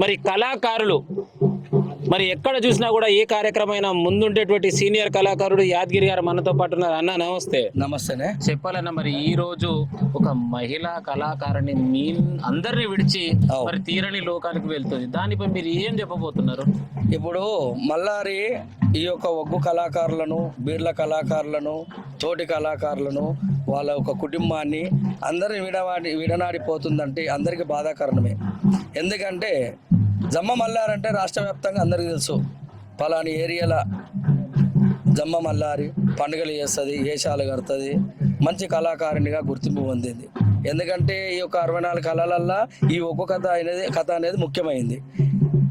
మరి కళాకారులు మరి ఎక్కడ చూసినా కూడా ఏ కార్యక్రమైనా ముందుండేటువంటి సీనియర్ కళాకారుడు యాదగిరి గారు మనతో పాటు ఉన్నారు. అన్న నమస్తే. నమస్తేనే. చెప్పాలన్న మరి ఈ రోజు ఒక మహిళా కళాకారుని మీ అందరిని విడిచి. మరి తీరని లోకానికి వెళ్తుంది. దానిపై మీరు ఏం చెప్పబోతున్నారు? ఇప్పుడు మల్లారి ఈ యొక్క ఒగ్గు కళాకారులను బీర్ల కళాకారులను తోటి కళాకారులను వాళ్ళ ఒక కుటుంబాన్ని అందరిని విడవాడి విడనాడిపోతుందంటే అందరికీ బాధాకరణమే. ఎందుకంటే జమ్మ మల్లారంటే రాష్ట్ర వ్యాప్తంగా అందరికీ తెలుసు. పలాని ఏరియాల జమ్మ మల్లారి పండుగలు చేస్తుంది వేషాలు కడుతుంది మంచి కళాకారునిగా గుర్తింపు పొందింది. ఎందుకంటే ఈ యొక్క అరవై నాలుగు కళలల్లో ఈ ఒగ్గు కథ అనేది కథ అనేది ముఖ్యమైంది.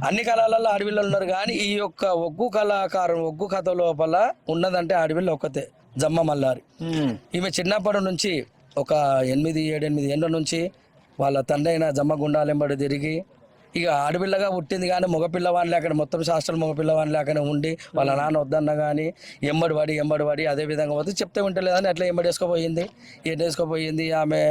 అన్ని కళలలో అడవిలో ఉన్నారు కానీ ఈ యొక్క ఒగ్గు కళాకారం ఒగ్గు కథ లోపల ఉన్నదంటే అడవిలో ఒక్కతే. జమ్మ మల్లారి. ఈమె చిన్నప్పటి నుంచి ఒక ఎనిమిది ఏడెనిమిది ఏళ్ళ నుంచి వాళ్ళ తండ్రి అయిన జమ్మ గుండాలెంబడి తిరిగి ఇక ఆడపిల్లగా పుట్టింది కానీ మగపిల్లవాడిని అక్కడ మొత్తం శాస్త్రం మగపిల్లవాడిని అక్కడ ఉండి వాళ్ళ నాన్న వద్దన్న కానీ ఎంబడి పడి ఎంబడి పడి అదే విధంగా పోతే చెప్తే ఉంటలేదని అట్లా ఎంబడి వేసుకోపోయింది. ఏం వేసుకోపోయింది ఆమె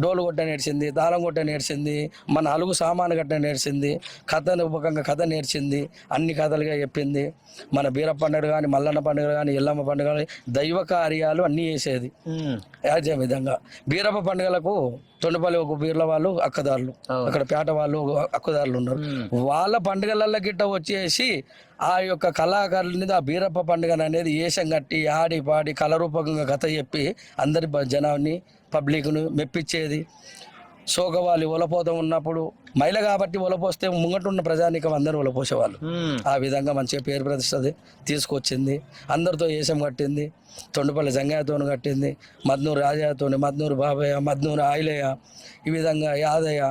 డోలు కొట్ట నేర్చింది తాళం కొట్ట నేర్చింది మన అలుగు సామాను గట్ట నేర్చింది కథ రూపకంగా కథ నేర్చింది అన్ని కథలుగా చెప్పింది. మన బీర పండుగ కానీ మల్లన్న పండుగ కానీ ఎల్లమ్మ పండుగ కానీ దైవ కార్యాలు అన్నీ చేసేది. అదే విధంగా బీరప్ప పండుగలకు తొండపల్లి ఒక బీర్ల వాళ్ళు అక్కదారులు. అక్కడ పేట వాళ్ళు అక్కదారులు ఉన్నారు వాళ్ళ పండుగలల్లో గిట్ట వచ్చేసి ఆ యొక్క కళాకారులని ఆ బీరప్ప పండుగ అనేది ఏషం కట్టి ఆడి పాడి కళరూపకంగా కథ చెప్పి అందరి జనాన్ని పబ్లిక్ను మెప్పించేది. సోగవాలి ఒలపోతం ఉన్నప్పుడు మహిళ కాబట్టి ఒలపోస్తే ముంగటున్న ప్రజానికం అందరూ ఒలపోసేవాళ్ళు. ఆ విధంగా మంచిగా పేరు ప్రతిష్టది తీసుకొచ్చింది. అందరితో ఏషం కట్టింది. తొండపల్లి జంగయ్యతోని కట్టింది. మద్నూరు రాజయ్యతోని మద్నూరు బాబయ్య మద్నూరు ఆయిలయ్య ఈ విధంగా యాదయ్య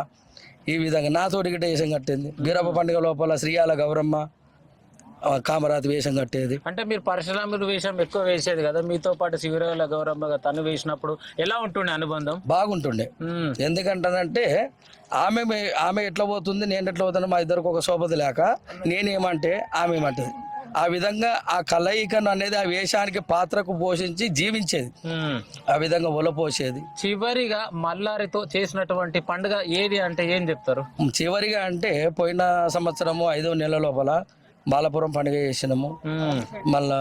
ఈ విధంగా నాతోటి గిట్ట వేషం కట్టింది. బీరప్ప పండుగ లోపల శ్రీయాల గౌరమ్మ కామరాతి వేషం కట్టేది. అంటే మీరు పరశురాముడు వేషం ఎక్కువ వేసేది కదా మీతో పాటు శివరాల గౌరమ్మ తను వేసినప్పుడు ఎలా ఉంటుండే అనుబంధం? బాగుంటుండే. ఉమ్. ఎందుకంటానంటే ఆమె ఆమె ఎట్లా పోతుంది నేను ఎట్లా పోతాను మా ఇద్దరికి ఒక శోభత లేక నేనేమంటే ఆమె ఏమంటది? ఆ విధంగా ఆ కలయికను అనేది ఆ వేషానికి పాత్రకు పోషించి జీవించేది. ఆ విధంగా ఒలపోసేది చివరిగా మల్లారితో చేసినటువంటి పండుగ ఏది అంటే ఏం చెప్తారు చివరిగా అంటే పోయిన సంవత్సరము ఐదో నెల లోపల బాలపురం పండుగ చేసినాము. మళ్ళా